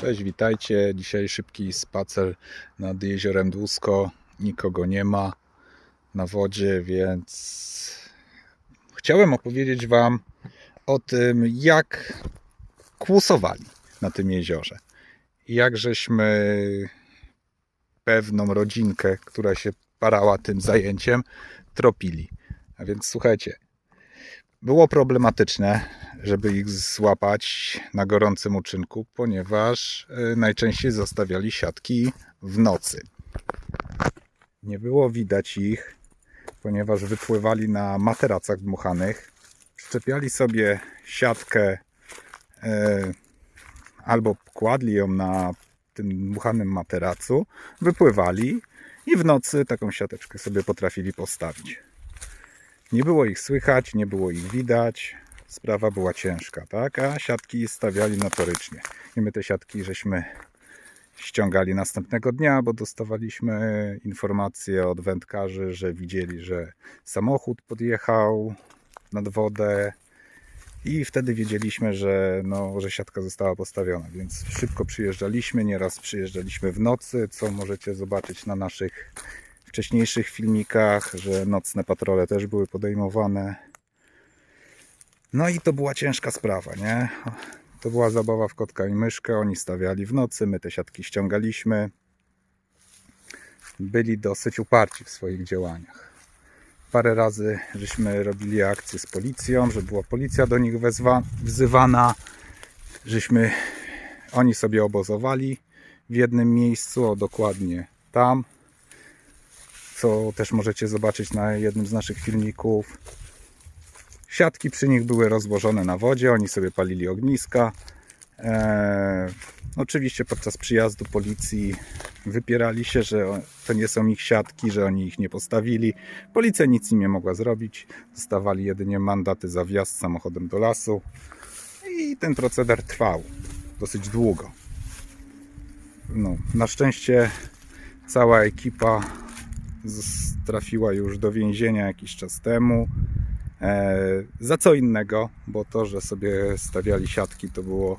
Cześć, witajcie. Dzisiaj szybki spacer nad jeziorem Dłusko. Nikogo nie ma na wodzie, więc chciałem opowiedzieć Wam o tym, jak kłusowali na tym jeziorze. Jak żeśmy pewną rodzinkę, która się parała tym zajęciem, tropili. A więc słuchajcie, było problematyczne, żeby ich złapać na gorącym uczynku, ponieważ y, najczęściej zostawiali siatki w nocy. Nie było widać ich, ponieważ wypływali na materacach dmuchanych. Przyczepiali sobie siatkę y, albo kładli ją na tym dmuchanym materacu, wypływali i w nocy taką siateczkę sobie potrafili postawić. Nie było ich słychać, nie było ich widać. Sprawa była ciężka, tak? A siatki stawiali notorycznie. I my te siatki żeśmy ściągali następnego dnia, bo dostawaliśmy informacje od wędkarzy, że widzieli, że samochód podjechał nad wodę i wtedy wiedzieliśmy, że, no, że siatka została postawiona, więc szybko przyjeżdżaliśmy, nieraz przyjeżdżaliśmy w nocy, co możecie zobaczyć na naszych wcześniejszych filmikach, że nocne patrole też były podejmowane. No i to była ciężka sprawa, nie? To była zabawa w kotka i myszkę. Oni stawiali w nocy, my te siatki ściągaliśmy. Byli dosyć uparci w swoich działaniach. Parę razy żeśmy robili akcje z policją, że była policja do nich wezwa, wzywana, żeśmy oni sobie obozowali w jednym miejscu, o dokładnie tam, co też możecie zobaczyć na jednym z naszych filmików. Siatki przy nich były rozłożone na wodzie, oni sobie palili ogniska. Eee, oczywiście podczas przyjazdu policji wypierali się, że to nie są ich siatki, że oni ich nie postawili. Policja nic im nie mogła zrobić. Dostawali jedynie mandaty za wjazd samochodem do lasu. I ten proceder trwał dosyć długo. No, na szczęście cała ekipa trafiła już do więzienia jakiś czas temu. E, za co innego, bo to, że sobie stawiali siatki, to było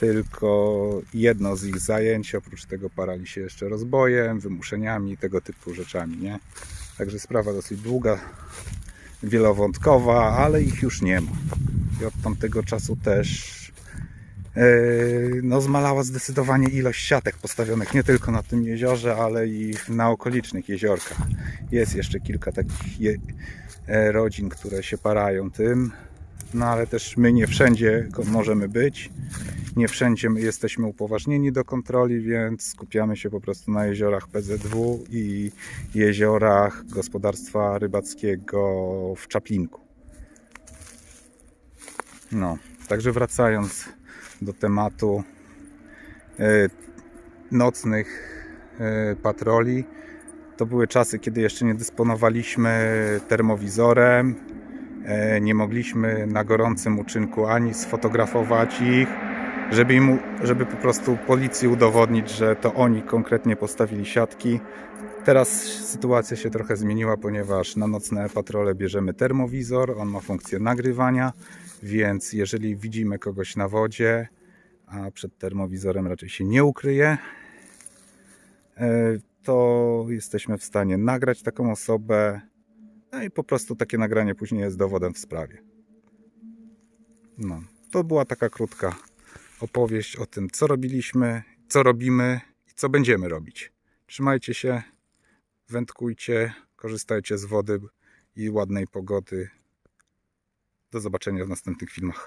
tylko jedno z ich zajęć. Oprócz tego parali się jeszcze rozbojem, wymuszeniami, tego typu rzeczami, nie? Także sprawa dosyć długa, wielowątkowa, ale ich już nie ma. I od tamtego czasu też no, zmalała zdecydowanie ilość siatek postawionych nie tylko na tym jeziorze, ale i na okolicznych jeziorkach. Jest jeszcze kilka takich je, e, rodzin, które się parają tym, no ale też my nie wszędzie możemy być. Nie wszędzie my jesteśmy upoważnieni do kontroli, więc skupiamy się po prostu na jeziorach PZW i jeziorach gospodarstwa rybackiego w Czaplinku. No, także wracając do tematu e, nocnych e, patroli. To były czasy, kiedy jeszcze nie dysponowaliśmy termowizorem. e, Nie mogliśmy na gorącym uczynku ani sfotografować ich, żeby, im, żeby po prostu policji udowodnić, że to oni konkretnie postawili siatki. Teraz sytuacja się trochę zmieniła, ponieważ na nocne patrole bierzemy termowizor, on ma funkcję nagrywania, więc jeżeli widzimy kogoś na wodzie, a przed termowizorem raczej się nie ukryje, e, to jesteśmy w stanie nagrać taką osobę, no i po prostu takie nagranie później jest dowodem w sprawie. No, to była taka krótka opowieść o tym, co robiliśmy, co robimy i co będziemy robić. Trzymajcie się, wędkujcie, korzystajcie z wody i ładnej pogody. Do zobaczenia w następnych filmach.